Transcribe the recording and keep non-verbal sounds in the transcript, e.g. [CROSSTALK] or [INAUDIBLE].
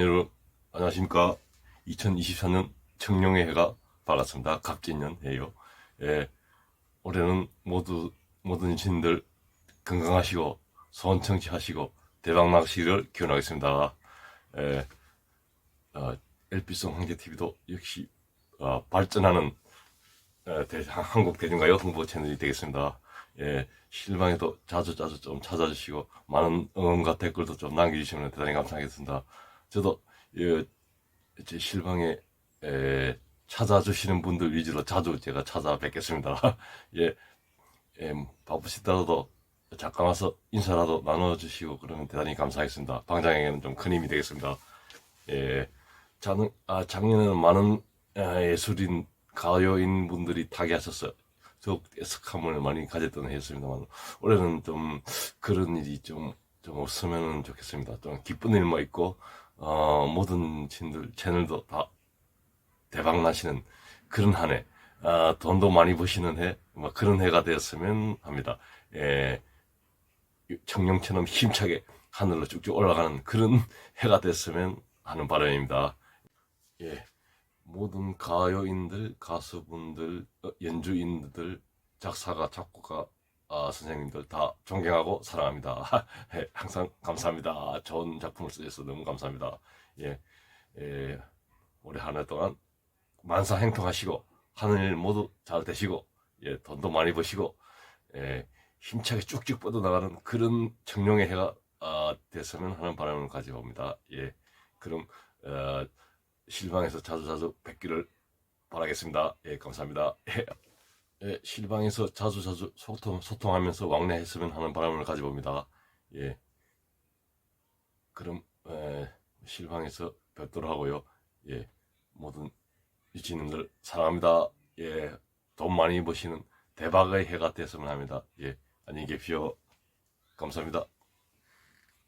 여러분 안녕하십니까. 2024년 청룡의 해가 밝았습니다. 갑진년 해요. 예, 올해는 모두 모든 신들 건강하시고 소원 청취하시고 대박 나시기를 기원하겠습니다. 예, 어, LP송 황제TV도 역시 어, 발전하는 어, 대- 한국 대중가요 홍보 채널이 되겠습니다. 예, 실방에도 자주 자주 좀 찾아주시고 많은 응원과 댓글도 좀 남겨주시면 대단히 감사하겠습니다. 저도 예, 제 실방에 에, 찾아주시는 분들 위주로 자주 제가 찾아뵙겠습니다. [LAUGHS] 예, 예, 바쁘시더라도 잠깐 와서 인사라도 나눠주시고 그러면 대단히 감사하겠습니다. 방장에게는 좀 큰 힘이 되겠습니다. 예, 작년, 아, 작년에는 많은 아, 예술인, 가요인 분들이 타계하셨어요. 저 애석함을 많이 가졌던 해였습니다만 올해는 좀 그런 일이 좀, 좀 없으면 좋겠습니다. 좀 기쁜 일만 있고 어, 모든 친들 채널도 다 대박 나시는 그런 한 해, 아, 돈도 많이 버시는 해, 뭐 그런 해가 되었으면 합니다. 예, 청룡처럼 힘차게 하늘로 쭉쭉 올라가는 그런 [LAUGHS] 해가 됐으면 하는 바람입니다. 예, 모든 가요인들, 가수분들, 어, 연주인들, 작사가, 작곡가, 아, 선생님들 다 존경하고 사랑합니다. [LAUGHS] 예, 항상 감사합니다. 좋은 작품을 쓰셔서 너무 감사합니다. 예, 예, 올해 한 해 동안 만사 행통하시고 하늘 모두 잘 되시고 예, 돈도 많이 버시고 예, 힘차게 쭉쭉 뻗어나가는 그런 청룡의 해가 아, 됐으면 하는 바람을 가져봅니다. 예, 그럼 어, 실방에서 자주자주 뵙기를 바라겠습니다. 예, 감사합니다. 예, 예, 실방에서 자주 자주 소통, 소통하면서 왕래했으면 하는 바람을 가져봅니다. 예, 그럼 에, 실방에서 뵙도록 하고요. 예, 모든 유치님들 사랑합니다. 예, 돈 많이 버시는 대박의 해가 됐으면 합니다. 예, 안녕히 계십시오. 감사합니다.